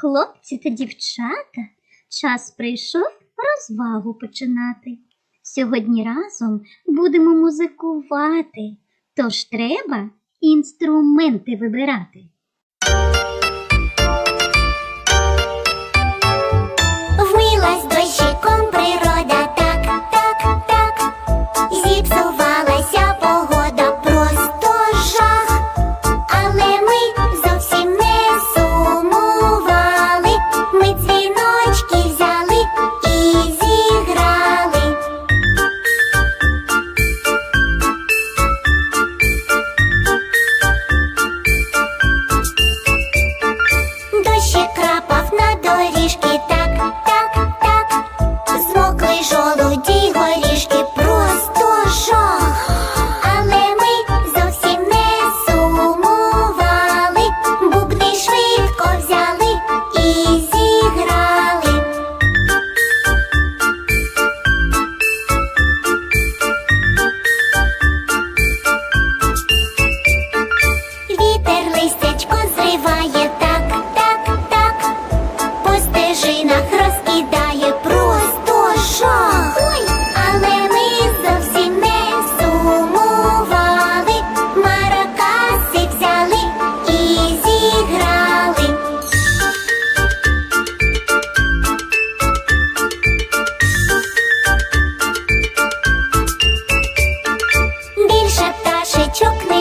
Хлопці та дівчата, час прийшов розвагу починати. Сьогодні разом будемо музикувати, тож треба інструменти вибирати. Вмилась дощиком природа, так, так, так, зіпсувалася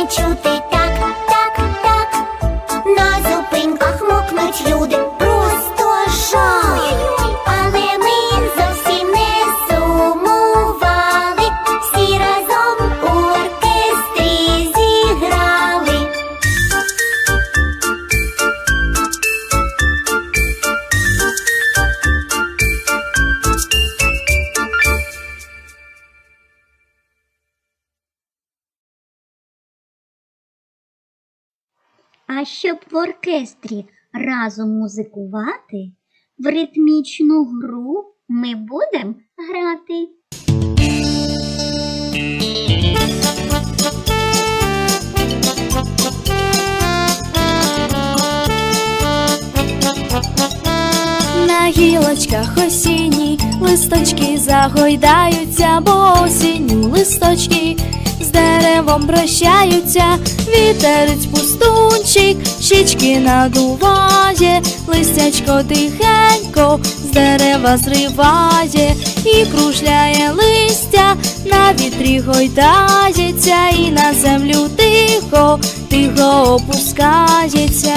truth they А щоб в оркестрі разом музикувати, в ритмічну гру ми будемо грати. На гілочках осінні листочки загойдаються, бо осінню листочки з деревом прощаються, вітерець пустунчик, щічки надуває, листячко тихенько з дерева зриває і кружляє листя, на вітрі гойдається, і на землю тихо, тихо опускається.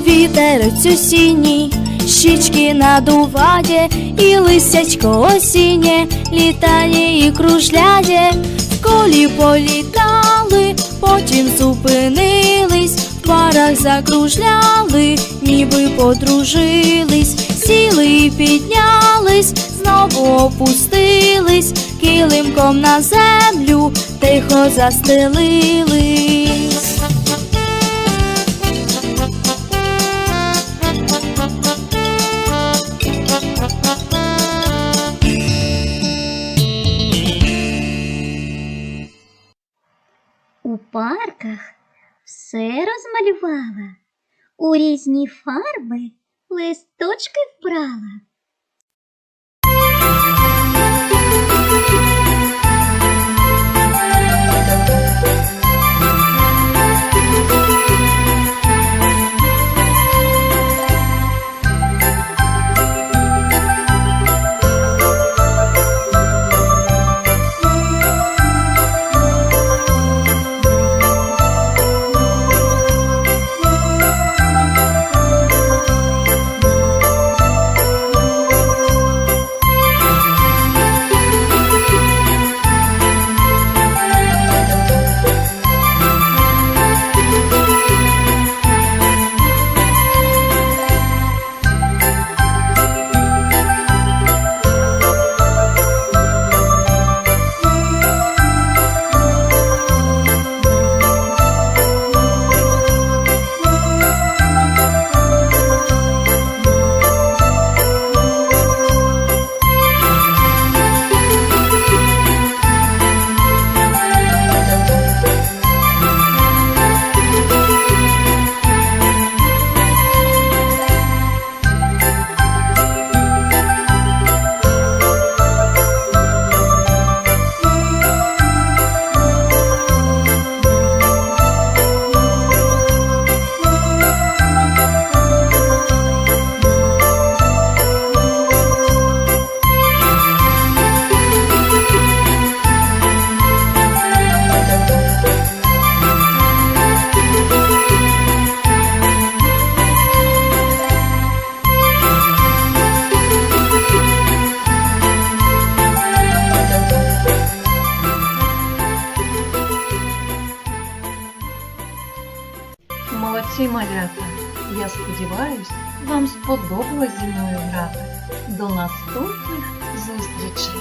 Вітерець осінній, щічки надуває, і листячко осіннє. Літає і кружляє, в колі політали, потім зупинились, в парах закружляли, ніби подружились, сіли і піднялись, знову опустились, килимком на землю, тихо застелились. Парках все розмалювала, у різні фарби листочки вбрала. Молодці малята! Я сподіваюсь, вам сподобалось зі мною грати. До наступних зустрічей!